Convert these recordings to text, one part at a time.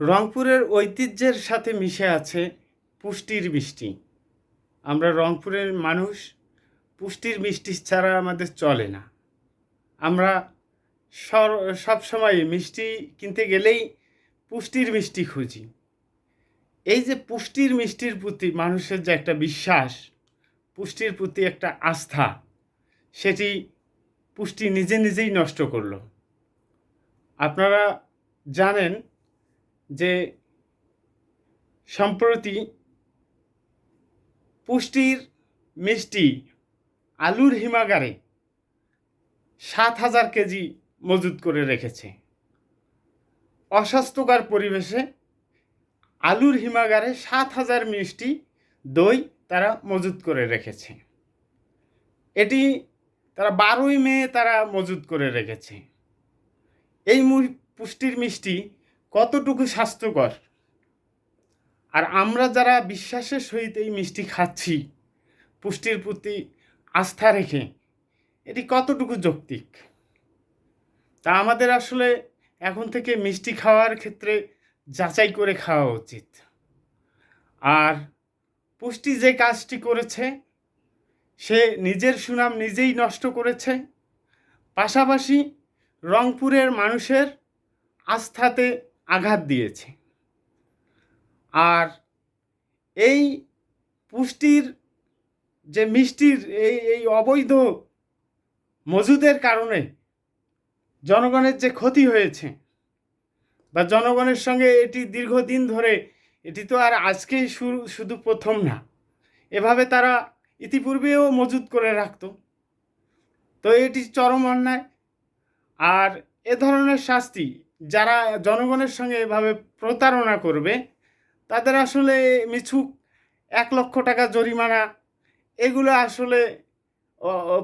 রংপুরের ঐতিহ্যের সাথে মিশে আছে পুষ্টির মিষ্টি। আমরা রংপুরের মানুষ, পুষ্টির মিষ্টি ছাড়া আমাদের চলে না। আমরা সব সময় মিষ্টি কিনতে গেলেই পুষ্টির মিষ্টি খুঁজি। এই যে পুষ্টির মিষ্টির প্রতি মানুষের যে একটা বিশ্বাস, পুষ্টির প্রতি একটা আস্থা, সেটি পুষ্টি নিজে নিজেই নষ্ট করল। আপনারা জানেন যে সম্প্রতি পুষ্টির মিষ্টি আলুর হিমাগারে সাত হাজার কেজি মজুত করে রেখেছে। অস্বাস্থ্যকর পরিবেশে আলুর হিমাগারে সাত হাজার মিষ্টি দই তারা মজুত করে রেখেছে। এটি তারা বারোই মে তারা মজুত করে রেখেছে। এই পুষ্টির মিষ্টি কতটুকু স্বাস্থ্যকর? আর আমরা যারা বিশ্বাসের সহিত এই মিষ্টি খাচ্ছি, পুষ্টির প্রতি আস্থা রেখে, এটি কতটুকু যৌক্তিক? তা আমাদের আসলে এখন থেকে মিষ্টি খাওয়ার ক্ষেত্রে যাচাই করে খাওয়া উচিত। আর পুষ্টি যে কাজটি করেছে, সে নিজের সুনাম নিজেই নষ্ট করেছে, পাশাপাশি রংপুরের মানুষের আস্থাতে আঘাত দিয়েছে। আর এই পুষ্টির যে মিষ্টির এই এই অবৈধ মজুদের কারণে জনগণের যে ক্ষতি হয়েছে বা জনগণের সঙ্গে এটি দীর্ঘদিন ধরে, এটি তো আর আজকেই শুরু, শুধু প্রথম না। এভাবে তারা ইতিপূর্বেও মজুদ করে রাখত। তো এটি চরম অন্যায়। আর এ ধরনের শাস্তি যারা জনগণের সঙ্গে এভাবে প্রতারণা করবে, তাদের আসলে মিছুক এক লক্ষ টাকা জরিমানা। এগুলো আসলে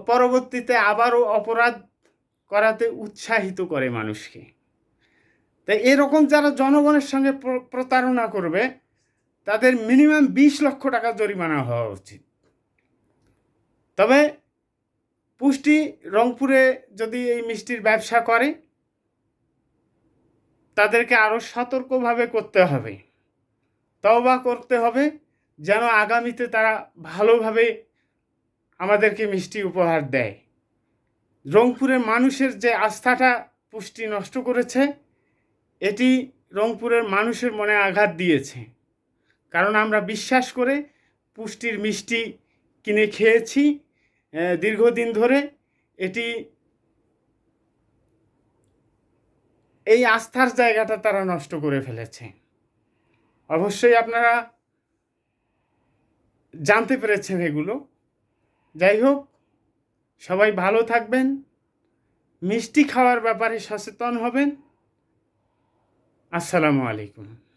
পরবর্তীতে আবারও অপরাধ করাতে উৎসাহিত করে মানুষকে। তাই এরকম যারা জনগণের সঙ্গে প্রতারণা করবে, তাদের মিনিমাম বিশ লক্ষ টাকা জরিমানা হওয়া উচিত। তবে পুষ্টি রংপুরে যদি এই মিষ্টির ব্যবসা করে তাদেরকে আরও সতর্কভাবে করতে হবে। তওবা করতে হবে যেন আগামীতে তারা ভালোভাবে আমাদেরকে মিষ্টি উপহার দেয়। রংপুরের মানুষের যে আস্থাটা পুষ্টি নষ্ট করেছে, এটি রংপুরের মানুষের মনে আঘাত দিয়েছে। কারণ আমরা বিশ্বাস করে পুষ্টির মিষ্টি কিনে খেয়েছি দীর্ঘদিন ধরে এটি এই আস্থার জায়গাটা তারা নষ্ট করে ফেলেছে। অবশ্যই আপনারা জানতে পেরেছেন এগুলো। যাই হোক, সবাই ভালো থাকবেন, মিষ্টি খাওয়ার ব্যাপারে সচেতন হবেন। আসসালামু আলাইকুম।